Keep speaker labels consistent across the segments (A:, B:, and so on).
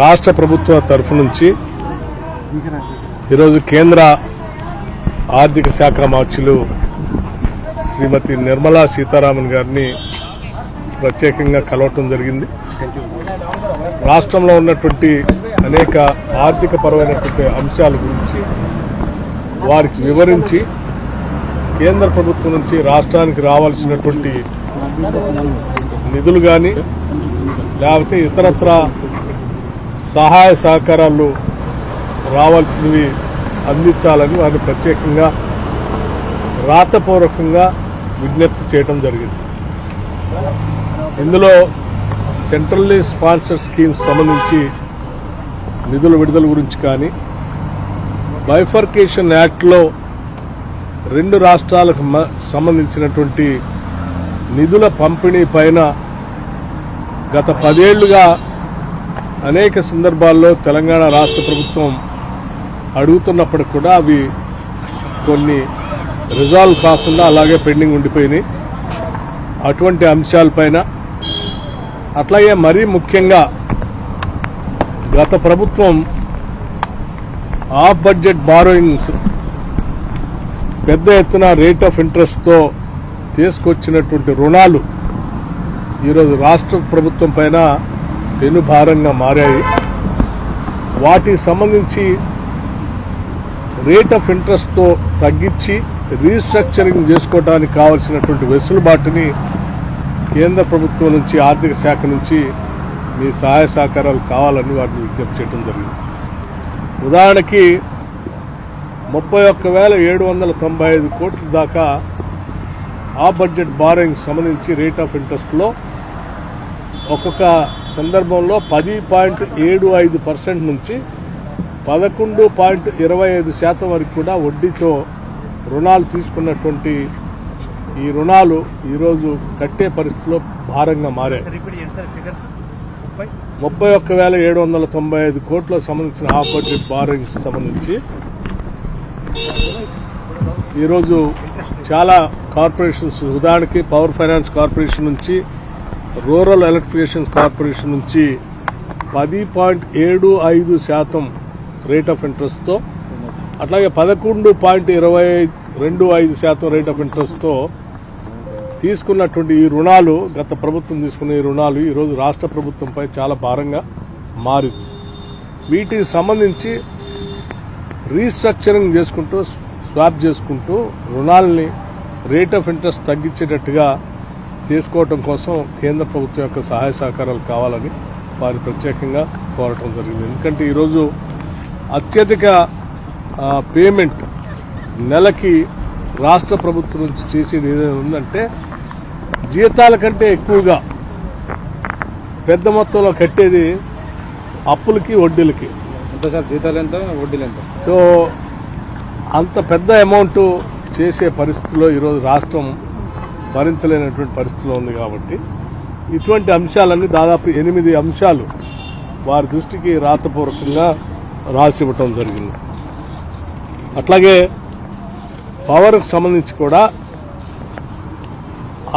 A: రాష్ట్ర ప్రభుత్వ తరఫు నుంచి ఈరోజు కేంద్ర ఆర్థిక శాఖ మార్చులు శ్రీమతి నిర్మలా సీతారామన్ గారిని ప్రత్యేకంగా కలవటం జరిగింది. రాష్ట్రంలో ఉన్నటువంటి అనేక ఆర్థిక పరమైనటువంటి అంశాల గురించి వారికి వివరించి కేంద్ర ప్రభుత్వం నుంచి రాష్ట్రానికి రావాల్సినటువంటి నిధులు కానీ లేకపోతే ఇతరత్ర సహాయ సహకారాలు రావాల్సినవి అందించాలని వారిని ప్రత్యేకంగా రాతపూర్వకంగా విజ్ఞప్తి చేయడం జరిగింది. ఇందులో సెంట్రల్లీ స్పాన్సర్ స్కీమ్స్ సంబంధించి నిధుల విడుదల గురించి కానీ బైఫర్కేషన్ యాక్ట్లో రెండు రాష్ట్రాలకు మ- సంబంధించినటువంటి నిధుల పంపిణీ పైన గత పదేళ్ళుగా అనేక సందర్భాల్లో తెలంగాణ రాష్ట్ర ప్రభుత్వం అడుగుతున్నప్పటికి కూడా అవి కొన్ని రిజాల్వ్ కాకుండా అలాగే పెండింగ్ ఉండిపోయినాయి. అటువంటి అంశాలపైన అట్లాగే మరీ ముఖ్యంగా గత ప్రభుత్వం ఆఫ్ బడ్జెట్ బారోయింగ్స్ పెద్ద ఎత్తున రేట్ ఆఫ్ ఇంట్రెస్ట్తో తీసుకొచ్చినటువంటి రుణాలు ఈరోజు రాష్ట్ర ప్రభుత్వం పైన పెనుభారంగా మారాయి. వాటికి సంబంధించి రేట్ ఆఫ్ ఇంట్రెస్ట్తో తగ్గించి రీస్ట్రక్చరింగ్ చేసుకోవడానికి కావలసినటువంటి వెసులుబాటుని కేంద్ర ప్రభుత్వం నుంచి ఆర్థిక శాఖ నుంచి మీ సహాయ సహకారాలు కావాలని వారిని విజ్ఞప్తి చేయడం జరిగింది. ఉదాహరణకి ముప్పై ఒక్క వేల ఏడు వందల తొంభై ఐదు కోట్ల దాకా ఆ బడ్జెట్ బారింగ్ సంబంధించి రేట్ ఆఫ్ ఇంట్రెస్ట్లో ఒక్కొక్క సందర్భంలో పది పాయింట్ ఏడు ఐదు పర్సెంట్ నుంచి పదకొండు పాయింట్ ఇరవై ఐదు శాతం వరకు కూడా వడ్డీతో రుణాలు తీసుకున్నటువంటి ఈ రుణాలు ఈరోజు కట్టే పరిస్థితిలో భారంగా మారాయి.
B: ముప్పై?
A: ఒక్క వేల ఏడు వందల తొంభై ఐదు కోట్లకు సంబంధించిన హాఫ్ బడ్జెట్ బారోయింగ్స్ సంబంధించి ఈరోజు చాలా కార్పొరేషన్స్ ఉదాహరణకి పవర్ ఫైనాన్స్ కార్పొరేషన్ నుంచి రూరల్ ఎలక్ట్రిఫికేషన్ కార్పొరేషన్ నుంచి పది పాయింట్ ఏడు ఐదు శాతం రేట్ ఆఫ్ ఇంట్రెస్ట్తో అట్లాగే పదకొండు పాయింట్ ఇరవై రెండు ఐదు శాతం రేట్ ఆఫ్ ఇంట్రెస్ట్తో తీసుకున్నటువంటి ఈ రుణాలు గత ప్రభుత్వం తీసుకున్న ఈ రుణాలు ఈరోజు రాష్ట్ర ప్రభుత్వంపై చాలా భారంగా మారింది. వీటికి సంబంధించి రీస్ట్రక్చరింగ్ చేసుకుంటూ స్వాప్ చేసుకుంటూ రుణాలని రేట్ ఆఫ్ ఇంట్రెస్ట్ తగ్గించేటట్టుగా చేసుకోవటం కోసం కేంద్ర ప్రభుత్వం యొక్క సహాయ సహకారాలు కావాలని వారు ప్రత్యేకంగా కోరటం జరిగింది. ఎందుకంటే ఈరోజు అత్యధిక పేమెంట్ నెలకి రాష్ట్ర ప్రభుత్వం నుంచి చేసేది ఏదైనా ఉందంటే జీతాల కంటే ఎక్కువగా పెద్ద మొత్తంలో కట్టేది అప్పులకి వడ్డీలకి.
B: ఎంత సార్? జీతాలు ఎంత? వడ్డీలు ఎంత?
A: సో అంత పెద్ద అమౌంట్ చేసే పరిస్థితిలో ఈరోజు రాష్ట్రం భరించలేనటువంటి పరిస్థితిలో ఉంది కాబట్టి ఇటువంటి అంశాలన్నీ దాదాపు ఎనిమిది అంశాలు వారి దృష్టికి రాతపూర్వకంగా రాసి ఇవ్వటం జరిగింది. అట్లాగే పవర్కి సంబంధించి కూడా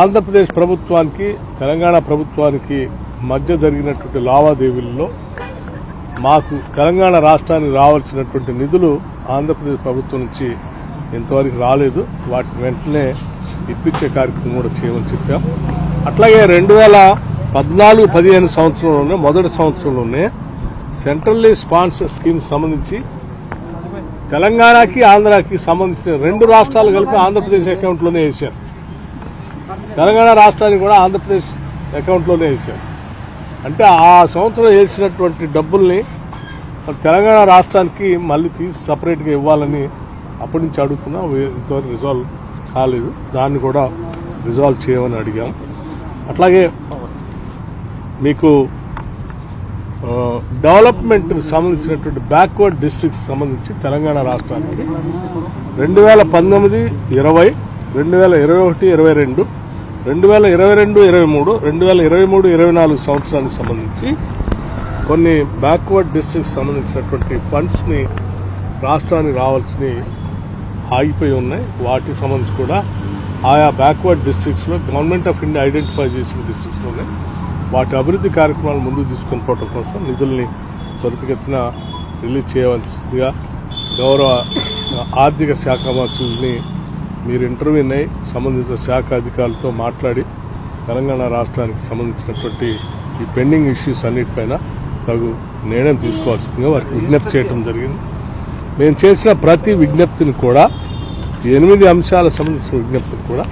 A: ఆంధ్రప్రదేశ్ ప్రభుత్వానికి తెలంగాణ ప్రభుత్వానికి మధ్య జరిగినటువంటి లావాదేవీల్లో మాకు తెలంగాణ రాష్ట్రానికి రావాల్సినటువంటి నిధులు ఆంధ్రప్రదేశ్ ప్రభుత్వం నుంచి ఇంతవరకు రాలేదు. వాటిని వెంటనే ఇప్పించే కార్యక్రమం కూడా చేయమని చెప్పాం. అట్లాగే రెండు వేల పద్నాలుగు పదిహేను సంవత్సరంలోనే మొదటి సంవత్సరంలోనే సెంట్రల్లీ స్పాన్సర్ స్కీమ్ సంబంధించి తెలంగాణకి ఆంధ్రాకి సంబంధించిన రెండు రాష్ట్రాలు కలిపి ఆంధ్రప్రదేశ్ అకౌంట్లోనే వేశారు. తెలంగాణ రాష్ట్రానికి కూడా ఆంధ్రప్రదేశ్ అకౌంట్లోనే వేశారు. అంటే ఆ సంవత్సరం వేసినటువంటి డబ్బుల్ని తెలంగాణ రాష్ట్రానికి మళ్ళీ తీసి సపరేట్గా ఇవ్వాలని అప్పటి నుంచి అడుగుతున్నా ఇంతవరకు రిజాల్వ్ కాలేదు. దాన్ని కూడా రిజాల్వ్ చేయమని అడిగాం. అట్లాగే మీకు డెవలప్మెంట్కి సంబంధించినటువంటి బ్యాక్వర్డ్ డిస్ట్రిక్ట్స్ సంబంధించి తెలంగాణ రాష్ట్రానికి రెండు వేల పంతొమ్మిది ఇరవై రెండు వేల ఇరవై ఒకటి ఇరవై రెండు రెండు వేల ఇరవై రెండు ఇరవై మూడు రెండు వేల ఇరవై మూడు ఇరవై నాలుగు సంవత్సరానికి సంబంధించి కొన్ని బ్యాక్వర్డ్ డిస్ట్రిక్ట్స్ సంబంధించినటువంటి ఫండ్స్ని రాష్ట్రానికి రావాల్సినవి ఆగిపోయి ఉన్నాయి. వాటికి సంబంధించి కూడా ఆయా బ్యాక్వర్డ్ డిస్ట్రిక్ట్స్లో గవర్నమెంట్ ఆఫ్ ఇండియా ఐడెంటిఫై చేసిన డిస్ట్రిక్ట్స్లోనే వాటి అభివృద్ధి కార్యక్రమాలు ముందుకు తీసుకొని పోవడం కోసం నిధుల్ని త్వరితగతిన రిలీజ్ చేయవలసిందిగా గౌరవ ఆర్థిక శాఖ మంత్రుల్ని మీరు ఇంటర్వ్యూ అయి సంబంధిత శాఖ అధికారులతో మాట్లాడి తెలంగాణ రాష్ట్రానికి సంబంధించినటువంటి ఈ పెండింగ్ ఇష్యూస్ అన్నిటిపైన తగు నిర్ణయం తీసుకోవాల్సిందిగా వారికి విజ్ఞప్తి చేయడం జరిగింది. మేము చేసిన ప్రతి విజ్ఞప్తిని కూడా ఎనిమిది అంశాల సంబంధించిన విజ్ఞప్తిని కూడా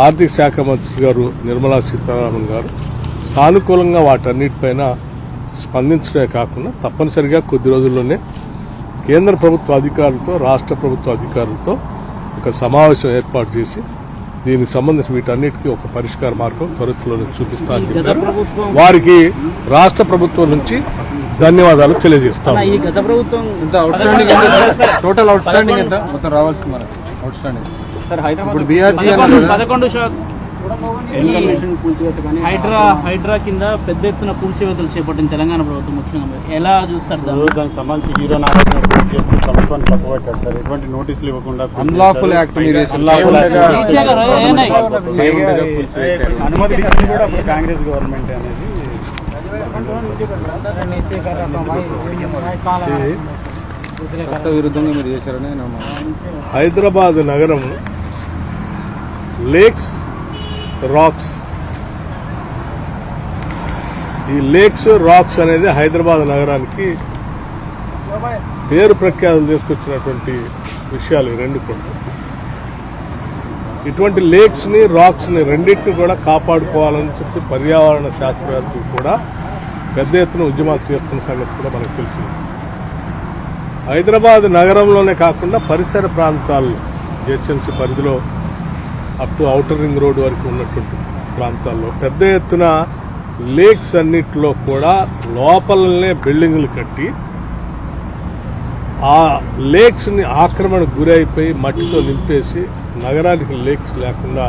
A: ఆర్థిక శాఖ మంత్రి గారు నిర్మలా సీతారామన్ గారు సానుకూలంగా వాటన్నిటిపైన స్పందించడమే కాకుండా తప్పనిసరిగా కొద్ది రోజుల్లోనే కేంద్ర ప్రభుత్వ అధికారులతో రాష్ట్ర ప్రభుత్వ అధికారులతో ఒక సమావేశం ఏర్పాటు చేసి దీనికి సంబంధించి వీటన్నిటికీ ఒక పరిష్కార మార్గం త్వరితలోనే చూపిస్తానని చెప్పారు. వారికి రాష్ట్ర ప్రభుత్వం నుంచి ధన్యవాదాలు తెలియజేస్తాం
C: ఈ గత ప్రభుత్వం
B: ఎంత అవుట్ స్టాండింగ్ ఎంత టోటల్ అవుట్ స్టాండింగ్ ఎంత మొత్తం రావాల్సింది మనకి అవుట్ స్టాండింగ్
C: సార్ హైదరాబాద్
B: ఇప్పుడు BRG
C: పదకొండు- హైడ్రా హైడ్రా కింద పెద్ద ఎత్తున కూల్చివేతలు చేపట్టింది తెలంగాణ ప్రభుత్వం ముఖ్యంగా ఎలా చూస్తారు?
D: దానికి సంబంధించి హీరో ప్రభుత్వాన్ని పక్కబట్టారు సార్ ఎటువంటి నోటీసులు ఇవ్వకుండా
B: అన్లాఫుల్ యాక్ట్.
D: అనుమతి కూడా కాంగ్రెస్ గవర్నమెంట్ అనేది
B: చట్ట విరుద్ధంగా మీరు చేశారని నేను
A: హైదరాబాద్ నగరం లేక్స్ రాక్స్. ఈ లేక్స్ రాక్స్ అనేది హైదరాబాద్ నగరానికి పేరు ప్రఖ్యాతులు తీసుకొచ్చినటువంటి విషయాలు రెండు కూడా. ఇటువంటి లేక్స్ని రాక్స్ని రెండింటిని కూడా కాపాడుకోవాలని చెప్పి పర్యావరణ శాస్త్రవేత్తలు కూడా పెద్ద ఎత్తున ఉద్యమాలు చేస్తున్న సంగతి కూడా మనకు తెలిసింది హైదరాబాద్ నగరంలోనే కాకుండా పరిసర ప్రాంతాల్లో జిహెచ్ఎంసీ పరిధిలో up to outer ring road వరకు ఉన్నటువంటి ప్రాంతాల్లో పెద్ద ఎత్తున లేక్స్ అన్నిటిలో కూడా లోపలనే బిల్డింగులు కట్టి ఆ లేక్స్ని ఆక్రమణ గురైపోయి మట్టితో నింపేసి నగరానికి లేక్స్ లేకుండా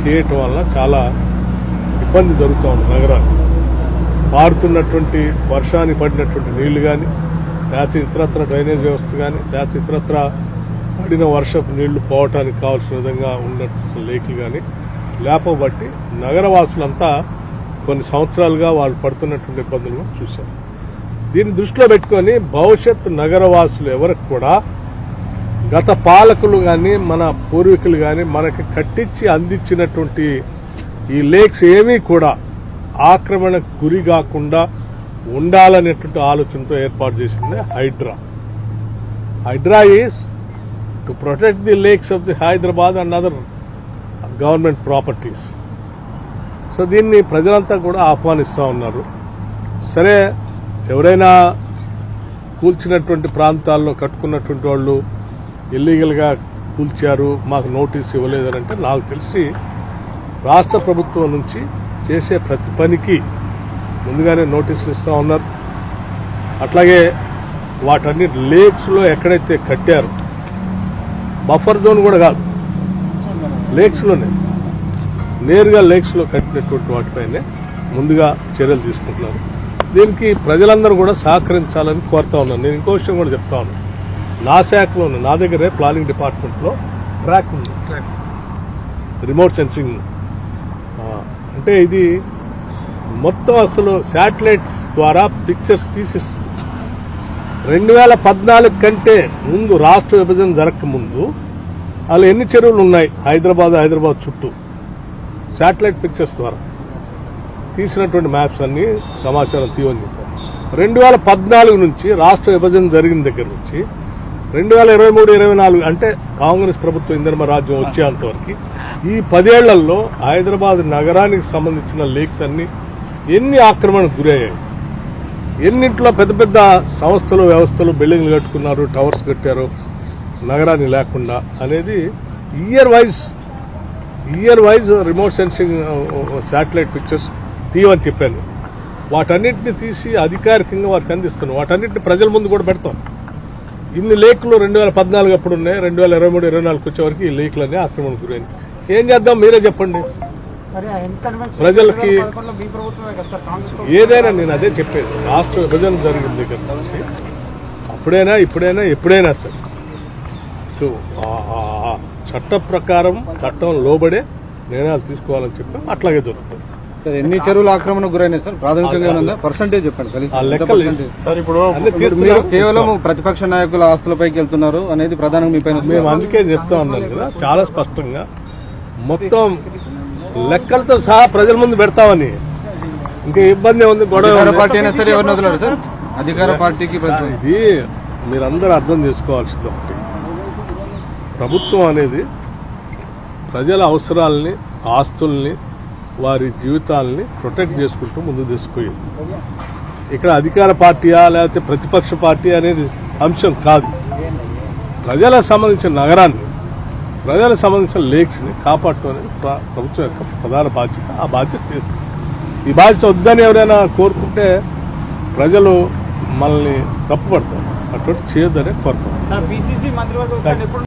A: చేయటం వల్ల చాలా ఇబ్బంది జరుగుతూ ఉంది నగరానికి. పారుతున్నటువంటి వర్షాన్ని పడినటువంటి నీళ్ళు కానీ లేకపోతే ఇతరత్ర డ్రైనేజ్ వ్యవస్థ కానీ లేకపోతే ఇతరత్ర పడిన వర్షపు నీళ్ళు పోవటానికి కావాల్సిన విధంగా ఉన్న లేకులు కానీ లేపబట్టి నగరవాసులంతా కొన్ని సంవత్సరాలుగా వాళ్ళు పడుతున్నటువంటి ఇబ్బందులు చూశారు చూశాం. దీన్ని దృష్టిలో పెట్టుకొని భవిష్యత్ నగరవాసులు ఎవరికి కూడా గత పాలకులు కానీ మన పూర్వీకులు కానీ మనకి కట్టించి అందించినటువంటి ఈ లేక్స్ ఏమీ కూడా ఆక్రమణకు గురి కాకుండా ఉండాలనేటువంటి ఆలోచనతో ఏర్పాటు చేసింది HYDRAA. HYDRAA is to protect the lakes of the Hyderabad and other government properties so దీన్ని ప్రజలంతా కూడా ఆహ్వానిస్తూ ఉన్నారు. సరే ఎవరైనా కూల్చినటువంటి ప్రాంతాల్లో కట్టుకున్నటువంటి వాళ్ళు ఇల్లీగల్గా కూల్చారు మాకు నోటీస్ ఇవ్వలేదని అంటే నాకు తెలిసి రాష్ట్ర ప్రభుత్వం నుంచి చేసే ప్రతి పనికి ముందుగానే నోటీసులు ఇస్తూ ఉన్నారు. అట్లాగే వాటన్ని లేక్స్లో ఎక్కడైతే కట్టారో బఫర్ జోన్ కూడా కాదు లేక్స్లోనే నేరుగా లేక్స్లో కట్టినటువంటి వాటిపైనే ముందుగా చర్యలు తీసుకుంటున్నారు. దీనికి ప్రజలందరూ కూడా సహకరించాలని కోరుతా ఉన్నాను. నేను ఇంకో విషయం కూడా చెప్తా ఉన్నాను. నా శాఖలోనే నా దగ్గరే ప్లానింగ్ డిపార్ట్మెంట్లో ట్రాక్ ఉంది. రిమోట్ సెన్సింగ్ అంటే ఇది మొత్తం అసలు శాటిలైట్స్ ద్వారా పిక్చర్స్ తీసిస్తుంది. రెండు వేల పద్నాలుగు కంటే ముందు రాష్ట్ర విభజన జరగక ముందు అలా ఎన్ని చెరువులు ఉన్నాయి హైదరాబాద్ హైదరాబాద్ చుట్టూ? శాటిలైట్ పిక్చర్స్ ద్వారా. తీసినటువంటి మ్యాప్స్ అన్ని సమాచారం తీయని చెప్పారు. రెండు వేల పద్నాలుగు నుంచి రాష్ట్ర విభజన జరిగిన దగ్గర నుంచి రెండు వేల ఇరవై మూడు ఇరవై నాలుగు అంటే కాంగ్రెస్ ప్రభుత్వం ఇంధన రాజ్యం వచ్చేంత వరకు ఈ పదేళ్ళలో హైదరాబాద్ నగరానికి సంబంధించిన లేక్స్ అన్ని ఎన్ని ఆక్రమణకు గురయ్యాయి? ఎన్నింట్లో పెద్ద పెద్ద సంస్థలు వ్యవస్థలు బిల్డింగ్లు కట్టుకున్నారు టవర్స్ కట్టారు నగరాన్ని లేకుండా అనేది year wise year wise remote sensing satellite pictures తీయమని చెప్పాను. వాటన్నిటిని తీసి అధికారికంగా వారికి అందిస్తున్నాం. వాటన్నిటిని ప్రజల ముందు కూడా పెడతాం. ఇన్ని లేకులు రెండు వేల పద్నాలుగు అప్పుడు ఉన్నాయి రెండు వేల ఇరవై మూడు ఇరవై నాలుగు వచ్చే వరకు ఈ లేకులన్నీ ఆక్రమణకు గురైంది. ఏం చేద్దాం? మీరే చెప్పండి. ప్రజలకి ఏదైనా నేను అదే చెప్పేది. రాష్ట్ర విభజన జరిగిన దగ్గర నుంచి అప్పుడైనా ఇప్పుడైనా ఎప్పుడైనా సరే. చట్ట ప్రకారం చట్టం లోబడే నిర్ణయాలు తీసుకోవాలని చెప్పి అట్లాగే జరుగుతుంది.
B: సార్ ఎన్ని చెరువులు ఆక్రమణకు గురైనాయి సార్? ప్రాథమికంగా పర్సంటేజ్ చెప్పండి కలిసి?
D: సార్ ఇప్పుడు
B: మీరు కేవలం ప్రతిపక్ష నాయకుల ఆస్తులపైకి వెళ్తున్నారు అనేది ప్రధానంగా మీ పైన
A: మేము అందుకే చెప్తా ఉన్నాం కదా చాలా స్పష్టంగా. మొత్తం లెక్కలతో సహా ప్రజల ముందు పెడతామని. ఇంకా ఇబ్బంది ఉంది గొడవ.
B: పార్టీ అయినా సరే ఎవరిని వదలరు సార్? అధికార పార్టీకి
A: ఇది మీరందరూ అర్థం చేసుకోవాల్సింది ఒకటి. ప్రభుత్వం అనేది ప్రజల అవసరాలని ఆస్తుల్ని వారి జీవితాలని ప్రొటెక్ట్ చేసుకుంటూ ముందుకు తీసుకుపోయింది. ఇక్కడ అధికార పార్టీయా లేకపోతే ప్రతిపక్ష పార్టీ అనేది అంశం కాదు. ప్రజలకు సంబంధించిన నగరాన్ని ప్రజలకు సంబంధించిన లేక్స్ని కాపాడటం అనేది ప్ర- ప్రభుత్వం యొక్క ప్రధాన బాధ్యత. ఆ బాధ్యత చేస్తుంది ఈ బాధ్యత వద్దని ఎవరైనా కోరుకుంటే ప్రజలు మనల్ని తప్పుపడతారు. అటువంటి చేయొద్దనే కోరుతాం